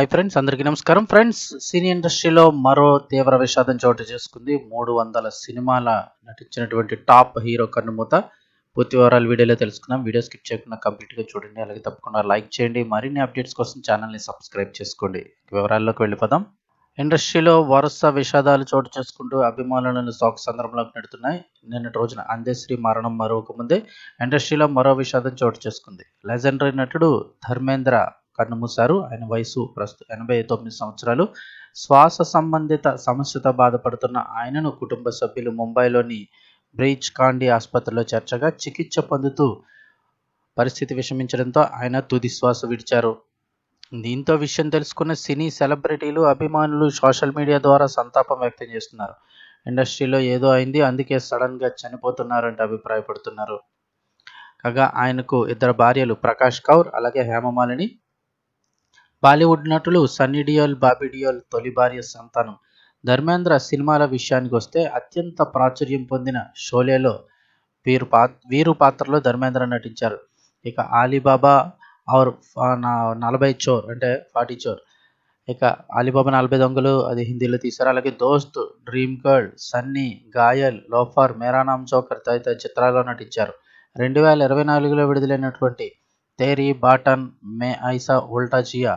Hi friends అందరికీ నమస్కారం. Friends సినీ ఇండస్ట్రీలో మరో తీవ్ర విషాదం చోటు చేసుకుంది. మూడు వందల సినిమాల నటించినటువంటి టాప్ హీరో కన్నుమూత. పూర్తి వివరాలు వీడియోలో తెలుసుకున్నాం వీడియో స్కిప్ చేయకుండా కంప్లీట్గా చూడండి. అలాగే తప్పకుండా లైక్ చేయండి. మరిన్ని అప్డేట్స్ కోసం ఛానల్ని సబ్స్క్రైబ్ చేసుకోండి. వివరాల్లోకి వెళ్ళిపోదాం. ఇండస్ట్రీలో వరుస విషాదాలు చోటు చేసుకుంటూ అభిమానులను శోక సందర్భంలోకి నెడుతున్నాయి. నిన్నటి రోజున అందేశ్రీ మరణం మరొక ముందే ఇండస్ట్రీలో మరో విషాదం చోటు చేసుకుంది. లెజెండరీ నటుడు ధర్మేంద్ర కన్నుమూశారు ఆయన వయసు ప్రస్తుతం ఎనభై తొమ్మిది సంవత్సరాలు. శ్వాస సంబంధిత సమస్యతో బాధపడుతున్న ఆయనను కుటుంబ సభ్యులు ముంబైలోని బ్రీచ్ కాండి ఆసుపత్రిలో చేర్చగా చికిత్స పొందుతూ పరిస్థితి విషమించడంతో ఆయన తుది శ్వాస విడిచారు. దీంతో విషయం తెలుసుకున్న సినీ సెలబ్రిటీలు అభిమానులు సోషల్ మీడియా ద్వారా సంతాపం వ్యక్తం చేస్తున్నారు. ఇండస్ట్రీలో ఏదో అయింది అందుకే సడన్గా చనిపోతున్నారంటే అభిప్రాయపడుతున్నారు. కాగా ఆయనకు ఇద్దరు భార్యలు ప్రకాష్ కౌర్ అలాగే హేమమాలిని బాలీవుడ్ నటులు సన్నీ డియోల్ బాబీ డియోల్ తొలి భార్య సంతానం. ధర్మేంద్ర సినిమాల విషయానికి వస్తే అత్యంత ప్రాచుర్యం పొందిన షోలేలో వీరు పా వీరు పాత్రలో ధర్మేంద్ర నటించారు. ఇక ఆలీబాబా ఆర్ నలభై చోర్ అంటే ఫార్టీ చోర్. ఇక అలీబాబా నలభై దొంగలు అది హిందీలో తీశారు. అలాగే Dost dream girl Sunny Ghayal loafer Mera Naam joker తదితర చిత్రాల్లో నటించారు. రెండు వేల ఇరవై నాలుగులో విడుదలైనటువంటి తేరీ బాటన్ మే ఐసా ఉల్టా జియా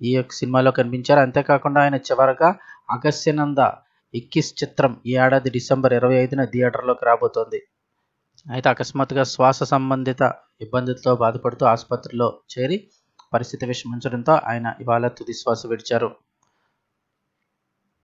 ఈ యొక్క సినిమాలో కనిపించారు. అంతేకాకుండా ఆయన చివరగా అగస్యనంద ఇక్కిస్ చిత్రం ఈ ఏడాది డిసెంబర్ ఇరవై ఐదున థియేటర్లోకి రాబోతోంది. అయితే అకస్మాత్తుగా శ్వాస సంబంధిత ఇబ్బందులతో బాధపడుతూ ఆసుపత్రిలో చేరి పరిస్థితి విషమించడంతో ఆయన ఇవాళ తుది శ్వాస విడిచారు.